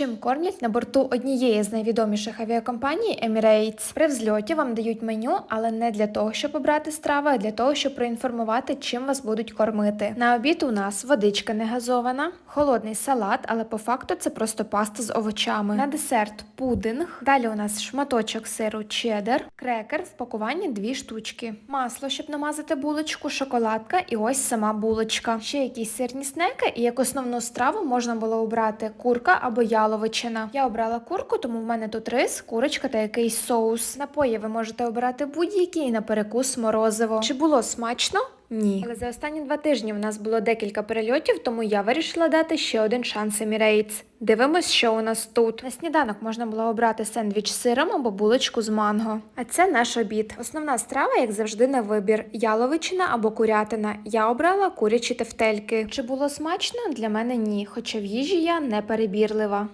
Чим кормлять на борту однієї з найвідоміших авіакомпаній Emirates? При взльоті вам дають меню, але не для того, щоб обрати страви, а для того, щоб проінформувати, чим вас будуть кормити. На обід у нас водичка не газована, холодний салат, але по факту це просто паста з овочами. На десерт пудинг. Далі у нас шматочок сиру чеддер, крекер в пакуванні дві штучки, масло, щоб намазати булочку, шоколадка і ось сама булочка. Ще якісь сирні снеки, і як основну страву можна було обрати курка або яловичина. Я обрала курку, тому в мене тут рис, курочка та якийсь соус. Напої ви можете обирати будь-які і на перекус морозиво. Чи було смачно? Ні. Але за останні два тижні в нас було декілька перельотів, тому я вирішила дати ще один шанс Emirates. Дивимось, що у нас тут. На сніданок можна було обрати сендвіч з сиром або булочку з манго. А це наш обід. Основна страва, як завжди, на вибір: яловичина або курятина. Я обрала курячі тефтельки. Чи було смачно? Для мене ні, хоча в їжі я не перебірлива.